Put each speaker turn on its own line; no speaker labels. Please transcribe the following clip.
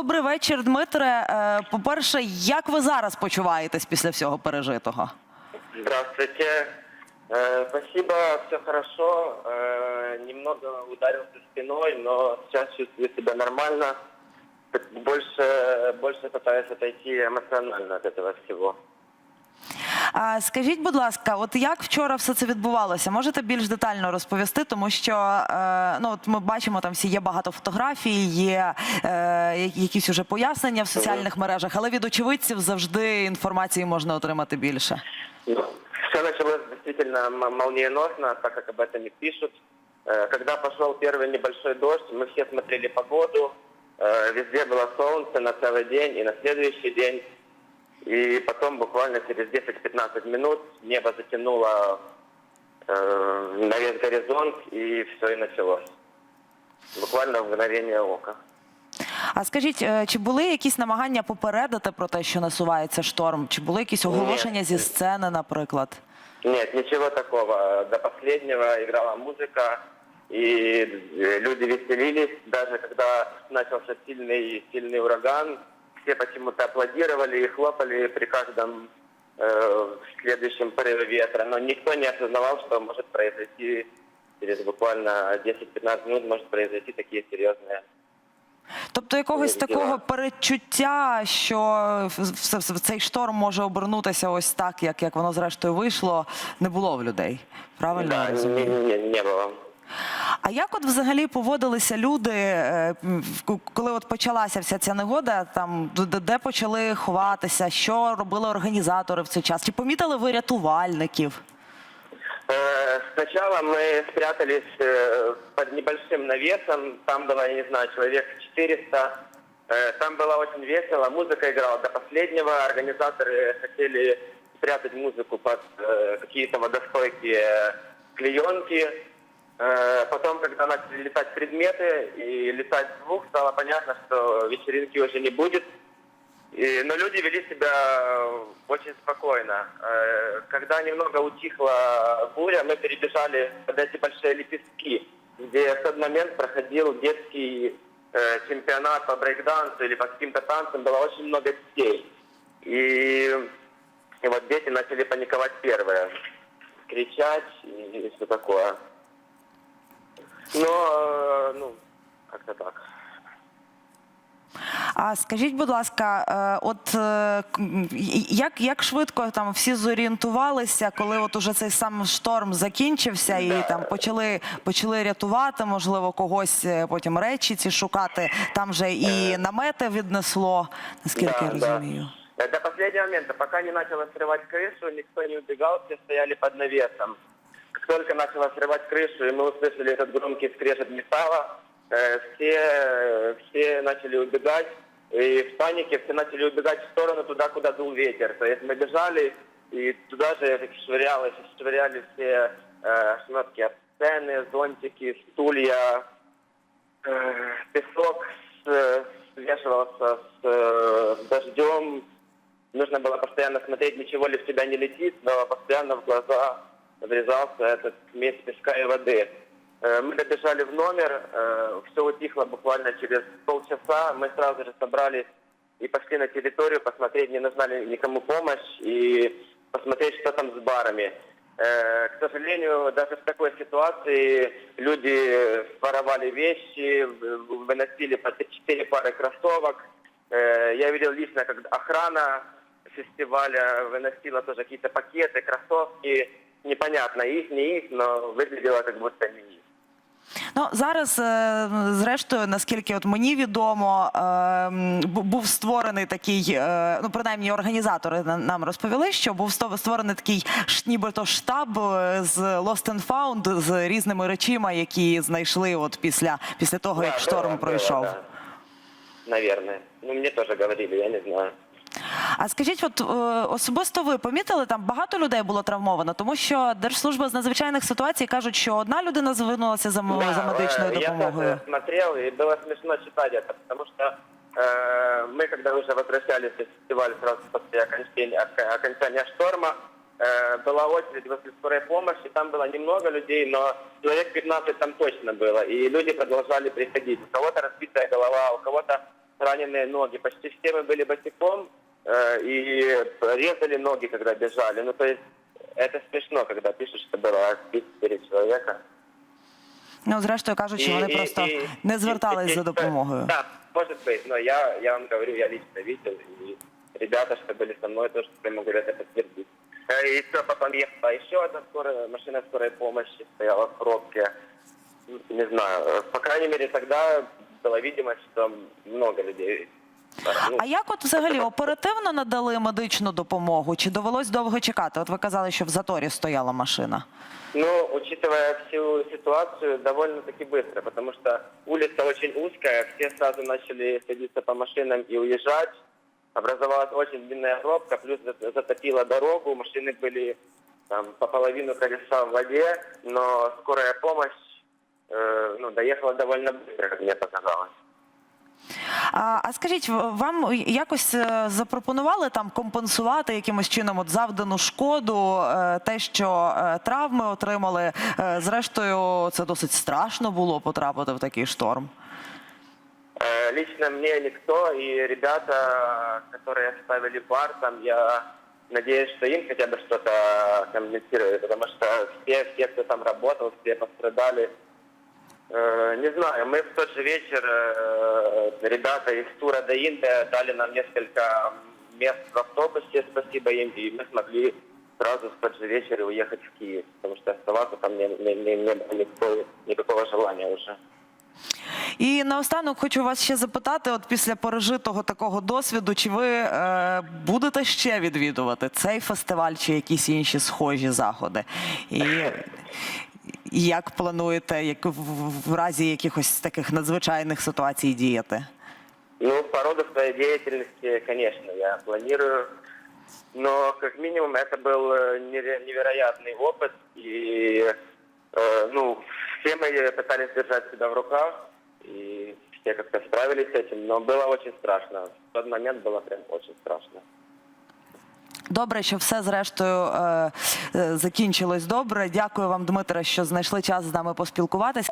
Добрий вечір, Дмитре. Е, По-перше, як ви зараз почуваєтесь після всього пережитого?
Здравствуйте. Э, Спасибо, все хорошо. Э, Немного ударился спиной, но сейчас чувствую себя нормально. Больше, больше пытаюсь отойти эмоционально от этого всего.
А, Скажіть, будь ласка, от як вчора все це відбувалося? Можете більш детально розповісти, тому що е, ну от ми бачимо, там всі є багато фотографій, є е, якісь уже пояснення в соціальних мережах, але від очевидців завжди інформації можна отримати більше.
Ну, Все началось действительно м- молниеносно, так как об этом и пишут. Э, Когда пошел первый небольшой дождь, мы все смотрели погоду. Э, Везде было солнце на целый день и на следующий день. И потом буквально через 10-15 минут небо затянуло э, на весь горизонт, и все и началось. Буквально в мгновение ока.
А скажіть, е, чи були якісь намагання попередити про те, що насувається шторм? Чи були якісь оголошення зі сцени, наприклад?
Нет, ничего такого. До последнего играла музыка, и э, люди веселились. Даже когда начался сильный, сильный ураган, все почему-то аплодировали и хлопали при каждом э, следующем порыве ветра. Но никто не осознавал, что может произойти через буквально 10-15 минут может произойти такие серьезные
Тобто якогось
Ні,
такого
діла.
перечуття, що в- в- в- цей шторм може обернутися ось так, як, як воно зрештою вийшло, не було в людей. Правильно я
Да, не,
розумію?
не, не было.
А як от взагалі поводилися люди, е, в- коли от почалася вся ця негода, там де, де почали ховатися, що робили організатори в цей час? Чи помітили ви рятувальників?
Э, Сначала мы спрятались э, под небольшим навесом, там было, я не знаю, человек 400. Э, Там было очень весело, музыка играла до последнего. Организаторы хотели спрятать музыку под э, какие-то водостойкие клеенки. Э, Потом, когда начали летать предметы и летать звук, стало понятно, что вечеринки уже не будет. И- но люди вели себя очень спокойно. Э, Когда немного утихла буря, мы перебежали под эти большие лепестки, где в тот момент проходил детский э, чемпионат по брейкдансу или по каким-то танцам, было очень много детей. И, и вот дети начали паниковать первые, кричать и все такое. Но, э, ну, как-то так.
А скажіть, будь ласка, е, от е, к- м, і- як, як швидко там всі зорієнтувалися, коли от уже цей сам шторм закінчився, і
Да.
там почали почали рятувати, можливо, когось е, потім речі ці шукати. Там же і намети віднесло, наскільки я
Да, да.
розумію.
Э, До последнего момента, пока не начало срывать крышу, никто не убегал, все стояли под навесом. Только начало срывать крышу, и мы услышали этот громкий скрежет металла, э, все, все начали убегать, и в панике все начали убегать в сторону туда, куда дул ветер. То есть мы бежали, и туда же швырялись, швыряли все э, шмотки от сцены, зонтики, стулья, Э, песок свешивался с э, дождем. Нужно было постоянно смотреть, ничего ли в тебя не летит, но постоянно в глаза врезался этот смесь песка и воды. Э, Мы добежали в номер, все утихло буквально через полчаса. Мы сразу же собрались и пошли на территорию посмотреть, не нужна ли никому помощь и посмотреть, что там с барами. Э, К сожалению, даже в такой ситуации люди воровали вещи, выносили по 4 пары кроссовок. Э, Я видел лично, как охрана фестиваля выносила тоже какие-то пакеты, кроссовки. Непонятно, их, не их, но выглядело как будто не их.
Ну зараз, е, зрештою, наскільки от мені відомо, е, м, бу- був створений такий, е, ну принаймні організатори на- нам розповіли, що був сто- створений такий ш- нібито штаб е, з Lost and Found з різними речима, які знайшли от після, після того, як
Да,
шторм
было,
пройшов.
было, да. Наверное. Ну, мне тоже говорили, я не знаю.
А скажіть, от е, особисто ви помітили, там багато людей було травмовано, тому що Держслужба з надзвичайних ситуацій кажуть, що одна людина звернулася за, м-
Да,
за медичною
э,
допомогою.
Я тоже смотрел, и было смешно читать это, потому что э, мы, когда уже возвращались с фестиваля сразу после окончания, ока- окончания шторма, э, была очередь возле скорой помощи, там было немного людей, но человек 15 там точно было, и люди продолжали приходить. У кого-то разбитая голова, у кого-то раненые ноги. Почти все мы были босиком э, и резали ноги, когда бежали. Ну, то есть это смешно, когда пишешь, что было 34 человека.
Ну, зрештою кажучи, вони
И- и-
просто
и-
не
и-
звертались
и-
за
и-
допомогою.
Да, может быть, но я, я вам говорю, я лично видел, и ребята, что были со мной, тоже что могу это подтвердить. Э, И все, потом ехала еще одна скорая, машина скорой помощи стояла в пробке. Не знаю, э, по крайней мере, тогда была видимость, что много людей. Ну,
А як от взагалі оперативно надали медичну допомогу? Чи довелось довго чекати? От ви казали, що в заторі стояла машина.
Ну, учитывая всю ситуацию, довольно-таки быстро, потому что улица очень узкая, все сразу начали садиться по машинам и уезжать. Образовалась очень длинная пробка, плюс за- затопила дорогу, машины были там, по половину колеса в воде, но скорая помощь э, ну, доехала довольно быстро, как мне показалось.
А, а скажіть, в- вам якось е, запропонували там компенсувати якимось чином от завдану шкоду, е, те, що е, травми отримали? Е, Зрештою, це досить страшно було потрапити в такий шторм.
Э, Лично мне никто и ребята, которые ставили бар, там я надеюсь, что им хотя бы что-то компенсируют, потому что все, все, кто там работал, все пострадали. Э, Не знаю, мы в тот же вечер, э, ребята из тура до Инда дали нам несколько мест в автобусе, спасибо им, и мы смогли сразу в тот же вечер уехать в Киев, потому что оставаться там не, не, не, не было никакого, никакого желания уже.
І наостанок хочу вас ще запитати: от після пережитого такого досвіду, чи ви е, будете ще відвідувати цей фестиваль чи якісь інші схожі заходи? І, і як плануєте як в, в разі якихось таких надзвичайних ситуацій діяти?
Ну, по роду своей деятельности, конечно, я планирую. Но, как минимум, это был э, нере- невероятный опыт. И, э, ну, все мы пытались держать себя в руках. И все как-то справились с этим. Но было очень страшно. В тот момент было прям очень страшно.
Добре, що все зрештою е, е, закінчилось добре. Дякую вам, Дмитре, що знайшли час з нами поспілкуватись.